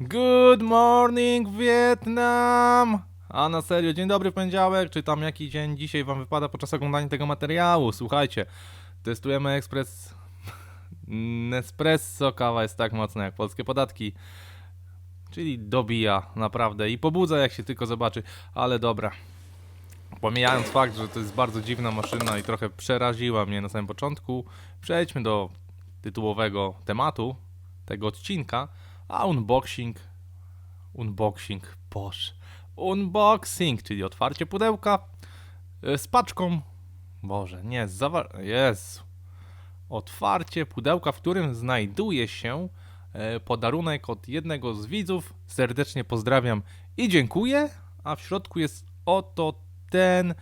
Good morning Vietnam! A na serio, dzień dobry w poniedziałek, czy tam jaki dzień dzisiaj wam wypada podczas oglądania tego materiału? Słuchajcie, testujemy ekspres... Nespresso, kawa jest tak mocna jak polskie podatki. Czyli dobija naprawdę i pobudza jak się tylko zobaczy, ale dobra. Pomijając fakt, że to jest bardzo dziwna maszyna i trochę przeraziła mnie na samym początku, przejdźmy do tytułowego tematu tego odcinka, a unboxing, unboxing, boż, unboxing, czyli otwarcie pudełka e, z paczką, boże, nie, z zawar... Otwarcie pudełka, w którym znajduje się e, podarunek od jednego z widzów. Serdecznie pozdrawiam i dziękuję. A w środku jest oto ten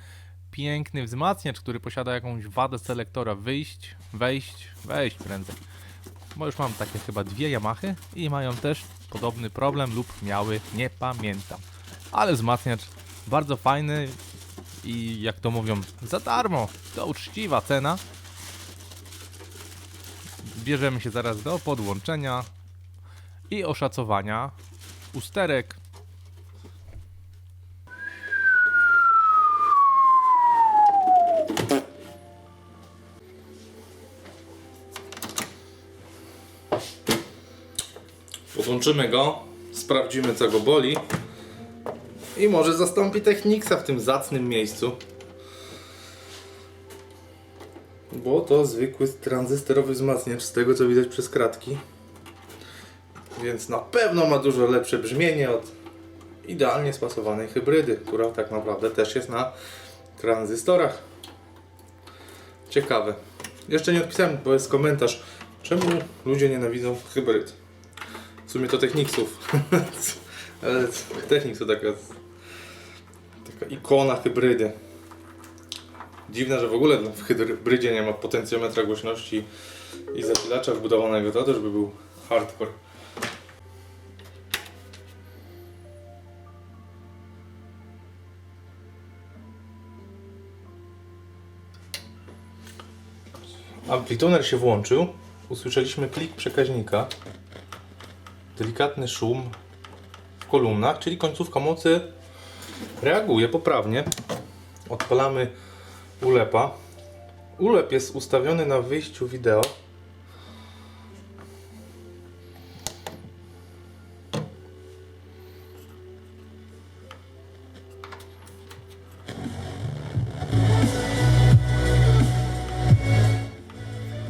piękny wzmacniacz, który posiada jakąś wadę selektora wyjść, wejść, wejść prędzej. Bo już mam takie chyba dwie Yamahy i mają też podobny problem lub miały, nie pamiętam. Ale wzmacniacz bardzo fajny i jak to mówią, za darmo. To uczciwa cena. Bierzemy się zaraz do podłączenia i oszacowania usterek. Podłączymy go, sprawdzimy co go boli i może zastąpi Technicsa w tym zacnym miejscu. Bo to zwykły tranzystorowy wzmacniacz z tego co widać przez kratki. Więc na pewno ma dużo lepsze brzmienie od idealnie spasowanej hybrydy, która tak naprawdę też jest na tranzystorach. Ciekawe. Jeszcze nie odpisałem, bo jest komentarz, czemu ludzie nienawidzą hybryd. W sumie to Technicsów. Ale to taka, taka ikona hybrydy. Dziwne, że w ogóle w hybrydzie nie ma potencjometra głośności i zasilacza wbudowanego. To też by był hardcore. Amplituner się włączył. Usłyszeliśmy klik przekaźnika. Delikatny szum w kolumnach, czyli końcówka mocy reaguje poprawnie. Odpalamy ulepa. Ulep jest ustawiony na wyjściu wideo.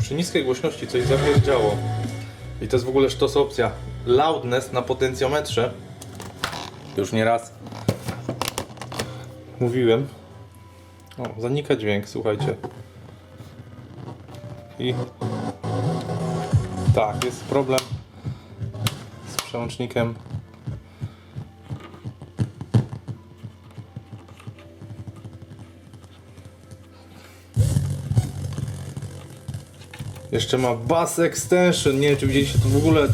Przy niskiej głośności coś zawierdziało. I to jest w ogóle sztos opcja. Loudness na potencjometrze. Już nie raz mówiłem. O, zanika dźwięk, słuchajcie. I tak, jest problem z przełącznikiem. Jeszcze ma bass extension. Nie wiem, czy widzieliście to w ogóle.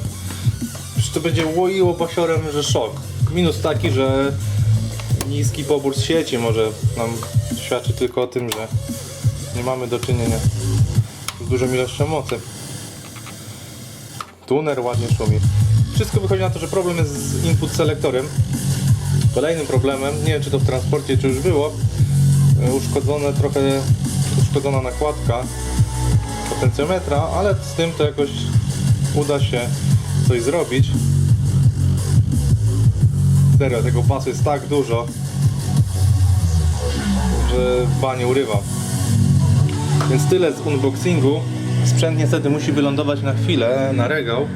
Czy to będzie łoiło basiorem, że szok. Minus taki, że niski pobór z sieci może nam świadczy tylko o tym, że nie mamy do czynienia z dużą ilością mocy. Tuner ładnie szumi. Wszystko wychodzi na to, że problem jest z input selektorem. Kolejnym problemem, nie wiem czy to w transporcie czy już było, e, uszkodzone trochę, uszkodzona nakładka potencjometra, ale z tym to jakoś uda się coś zrobić. Serio, tego basu jest tak dużo, że banie urywa. Więc tyle z unboxingu. Sprzęt niestety musi wylądować na chwilę na regał,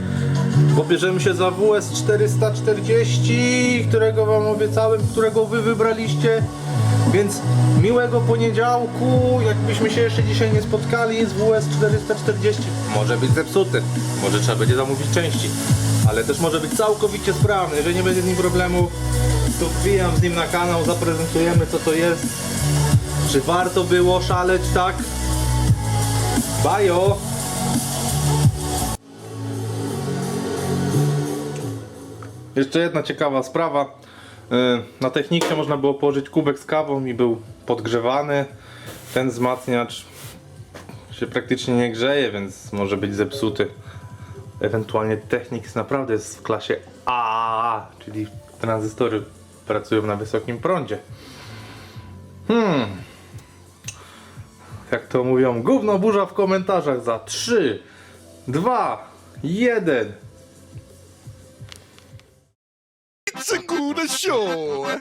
bo bierzemy się za WS 440, którego wam obiecałem, którego wy wybraliście. Więc miłego poniedziałku, jakbyśmy się jeszcze dzisiaj nie spotkali z WS 440. Może być zepsuty, może trzeba będzie zamówić części, ale też może być całkowicie sprawny. Jeżeli nie będzie z nim problemu, to wbijam z nim na kanał, zaprezentujemy co to jest. Czy warto było szaleć tak? Bajo! Jeszcze jedna ciekawa sprawa. Yy, Na technikę można było położyć kubek z kawą i był podgrzewany. Ten wzmacniacz się praktycznie nie grzeje, więc może być zepsuty. Ewentualnie Technics naprawdę jest w klasie A, czyli tranzystory pracują na wysokim prądzie. Hmm. Jak to mówią, gówno burza w komentarzach za 3, 2, 1. Show.